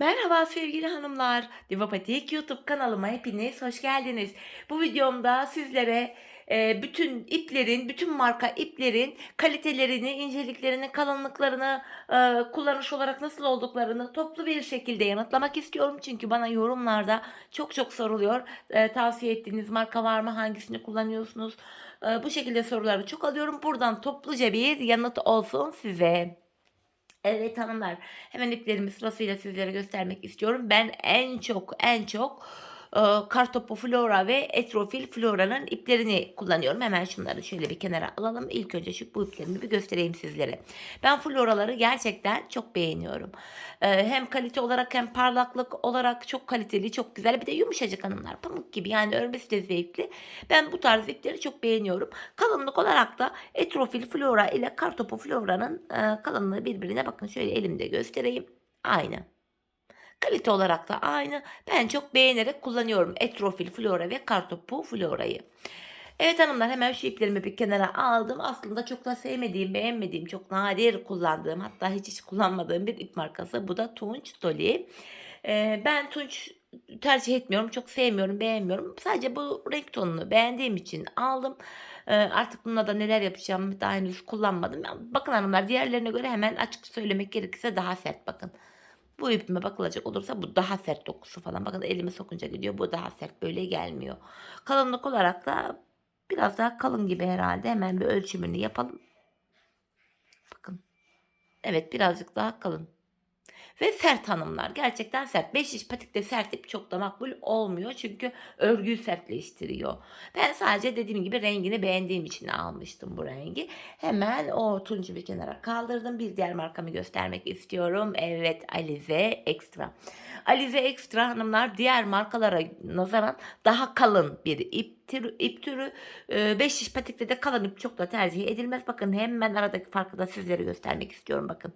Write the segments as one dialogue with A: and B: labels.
A: Merhaba sevgili hanımlar. Divapatik YouTube kanalıma hepiniz hoş geldiniz. Bu videomda sizlere e, bütün iplerin, bütün marka iplerin kalitelerini, inceliklerini, kalınlıklarını, e, kullanış olarak nasıl olduklarını toplu bir şekilde yanıtlamak istiyorum. Çünkü bana yorumlarda çok çok soruluyor. E, tavsiye ettiğiniz marka var mı? Hangisini kullanıyorsunuz? E, bu şekilde soruları çok alıyorum. Buradan topluca bir yanıt olsun size. Evet hanımlar, hemen iplerimi sırasıyla sizlere göstermek istiyorum. Ben en çok en çok e, Kartopu Flora ve Etrofil Flora'nın iplerini kullanıyorum. Hemen şunları şöyle bir kenara alalım. İlk önce şu bu iplerimi bir göstereyim sizlere. Ben Flora'ları gerçekten çok beğeniyorum. E, hem kalite olarak hem parlaklık olarak çok kaliteli, çok güzel. Bir de yumuşacık hanımlar. Pamuk gibi yani örmesi de zevkli. Ben bu tarz ipleri çok beğeniyorum. Kalınlık olarak da Etrofil Flora ile Kartopu Flora'nın e, kalınlığı birbirine bakın şöyle elimde göstereyim. Aynı. Kalite olarak da aynı. Ben çok beğenerek kullanıyorum Etrofil Flora ve Kartopu Flora'yı. Evet hanımlar hemen şu iplerimi bir kenara aldım. Aslında çok da sevmediğim, beğenmediğim, çok nadir kullandığım hatta hiç hiç kullanmadığım bir ip markası. Bu da Tunç Dolly. Ee, ben Tunç tercih etmiyorum. Çok sevmiyorum, beğenmiyorum. Sadece bu renk tonunu beğendiğim için aldım. Ee, artık bununla da neler yapacağım daha henüz kullanmadım. Bakın hanımlar diğerlerine göre hemen açık söylemek gerekirse daha sert bakın. Bu ipime bakılacak olursa bu daha sert dokusu falan. Bakın elime sokunca gidiyor. Bu daha sert böyle gelmiyor. Kalınlık olarak da biraz daha kalın gibi herhalde. Hemen bir ölçümünü yapalım. Bakın. Evet birazcık daha kalın. Ve sert hanımlar. Gerçekten sert. 5 iş patikte sert ip çok da makbul olmuyor. Çünkü örgüyü sertleştiriyor. Ben sadece dediğim gibi rengini beğendiğim için almıştım bu rengi. Hemen o tuncu bir kenara kaldırdım. Bir diğer markamı göstermek istiyorum. Evet Alize Extra. Alize Extra hanımlar diğer markalara nazaran daha kalın bir ip türü, ip türü 5 iş patikte de kalın ip çok da tercih edilmez. Bakın hemen aradaki farkı da sizlere göstermek istiyorum. Bakın.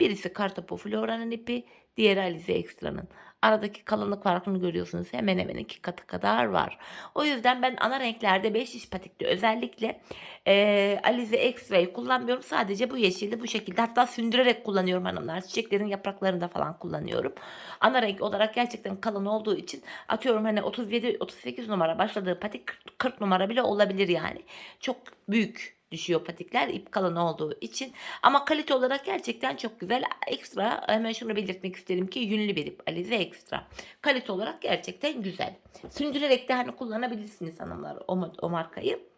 A: Birisi Kartopu Flora'nın ipi, diğeri Alize Extra'nın. Aradaki kalınlık farkını görüyorsunuz. Hemen hemen iki katı kadar var. O yüzden ben ana renklerde 5 iş patikte özellikle e, Alize Extra'yı kullanmıyorum. Sadece bu yeşili bu şekilde hatta sündürerek kullanıyorum hanımlar. Çiçeklerin yapraklarında falan kullanıyorum. Ana renk olarak gerçekten kalın olduğu için atıyorum hani 37-38 numara başladığı patik 40 numara bile olabilir yani. Çok büyük düşüyor patikler ip kalın olduğu için. Ama kalite olarak gerçekten çok güzel. Ekstra hemen şunu belirtmek isterim ki yünlü bir ip Alize Ekstra. Kalite olarak gerçekten güzel. Sündürerek de hani kullanabilirsiniz hanımlar o, o markayı.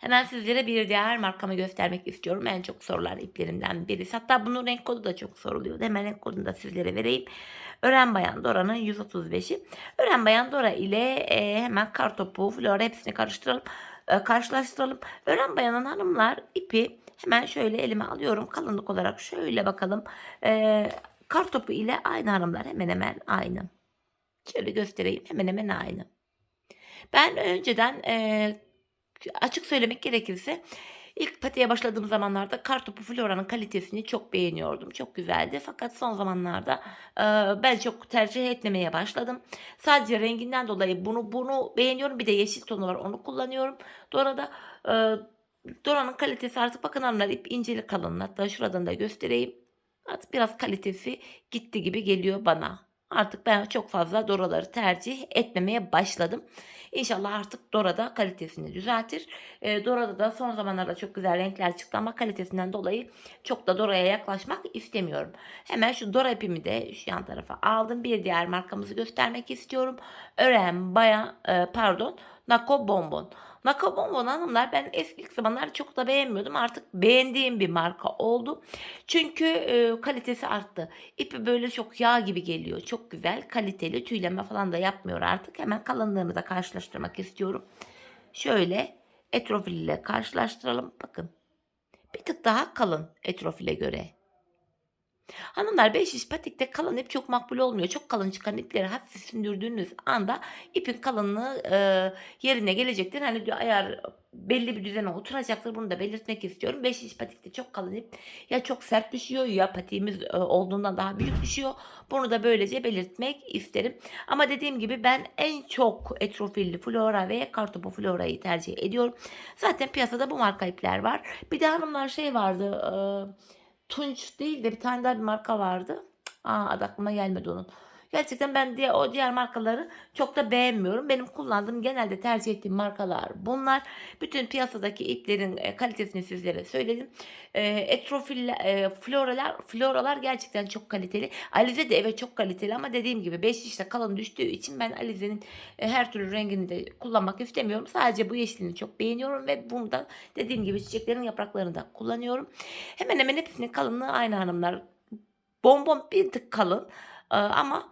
A: Hemen sizlere bir diğer markamı göstermek istiyorum. En çok sorulan iplerimden birisi. Hatta bunun renk kodu da çok soruluyor. Hemen renk kodunu da sizlere vereyim. Ören Bayan Dora'nın 135'i. Ören Bayan Dora ile e, hemen kartopu, flora hepsini karıştıralım e, karşılaştıralım. Ören bayanın hanımlar ipi hemen şöyle elime alıyorum. Kalınlık olarak şöyle bakalım. E, kartopu ile aynı hanımlar hemen hemen aynı. Şöyle göstereyim hemen hemen aynı. Ben önceden e, açık söylemek gerekirse İlk patiye başladığım zamanlarda kartopu floranın kalitesini çok beğeniyordum. Çok güzeldi. Fakat son zamanlarda e, ben çok tercih etmemeye başladım. Sadece renginden dolayı bunu bunu beğeniyorum. Bir de yeşil tonu var onu kullanıyorum. Dora'da e, Dora'nın kalitesi artık bakın hanımlar ip inceli kalın. Hatta şuradan da göstereyim. Artık biraz kalitesi gitti gibi geliyor bana. Artık ben çok fazla Dora'ları tercih etmemeye başladım. İnşallah artık Dora'da kalitesini düzeltir. E, Dora'da da son zamanlarda çok güzel renkler çıktı ama kalitesinden dolayı çok da Dora'ya yaklaşmak istemiyorum. Hemen şu Dora ipimi de şu yan tarafa aldım. Bir diğer markamızı göstermek istiyorum. Ören Bayan e, pardon Nako Bonbon. Nakabonbon hanımlar ben eski zamanlar çok da beğenmiyordum. Artık beğendiğim bir marka oldu. Çünkü e, kalitesi arttı. İpi böyle çok yağ gibi geliyor. Çok güzel, kaliteli. Tüyleme falan da yapmıyor artık. Hemen kalınlığını da karşılaştırmak istiyorum. Şöyle etrofil ile karşılaştıralım. Bakın. Bir tık daha kalın etrofile göre. Hanımlar 5 iş patikte kalın ip çok makbul olmuyor. Çok kalın çıkan ipleri hafif sündürdüğünüz anda ipin kalınlığı e, yerine gelecektir. Hani bir ayar belli bir düzene oturacaktır. Bunu da belirtmek istiyorum. 5 iş patikte çok kalın ip ya çok sert düşüyor ya patiğimiz e, olduğundan daha büyük düşüyor. Bunu da böylece belirtmek isterim. Ama dediğim gibi ben en çok etrofilli flora ve kartopu florayı tercih ediyorum. Zaten piyasada bu marka ipler var. Bir de hanımlar şey vardı. E, Tunç değil de bir tane daha bir marka vardı. A, adı aklıma gelmedi onun. Gerçekten ben diğer o diğer markaları çok da beğenmiyorum. Benim kullandığım, genelde tercih ettiğim markalar bunlar. Bütün piyasadaki iplerin, eee, kalitesini sizlere söyledim. Eee, Etrofil eee, floralar floralar gerçekten çok kaliteli. Alize de evet çok kaliteli ama dediğim gibi 5 işte kalın düştüğü için ben alizenin, eee, her türlü rengini de kullanmak istemiyorum. Sadece bu yeşilini çok beğeniyorum ve bunda dediğim gibi çiçeklerin yapraklarını da kullanıyorum. Hemen hemen hepsinin kalınlığı aynı hanımlar. Bonbon bir tık kalın, ama,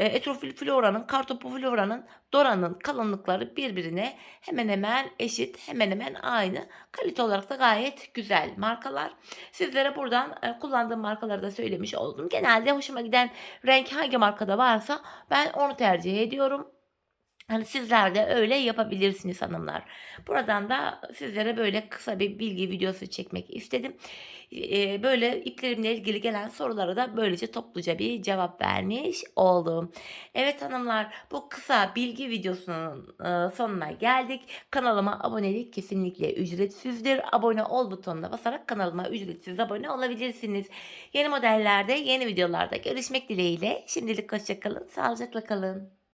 A: eee, Etrofil Flora'nın, Kartopu Flora'nın, Dora'nın kalınlıkları birbirine hemen hemen eşit, hemen hemen aynı. Kalite olarak da gayet güzel markalar. Sizlere buradan, eee, kullandığım markaları da söylemiş oldum. Genelde hoşuma giden renk hangi markada varsa ben onu tercih ediyorum. Hani sizler de öyle yapabilirsiniz hanımlar. Buradan da sizlere böyle kısa bir bilgi videosu çekmek istedim. Eee, böyle iplerimle ilgili gelen sorulara da böylece topluca bir cevap vermiş oldum. Evet hanımlar, bu kısa bilgi videosunun, eee, sonuna geldik. Kanalıma abonelik kesinlikle ücretsizdir. Abone ol butonuna basarak kanalıma ücretsiz abone olabilirsiniz. Yeni modellerde, yeni videolarda görüşmek dileğiyle. Şimdilik hoşça kalın, sağlıcakla kalın.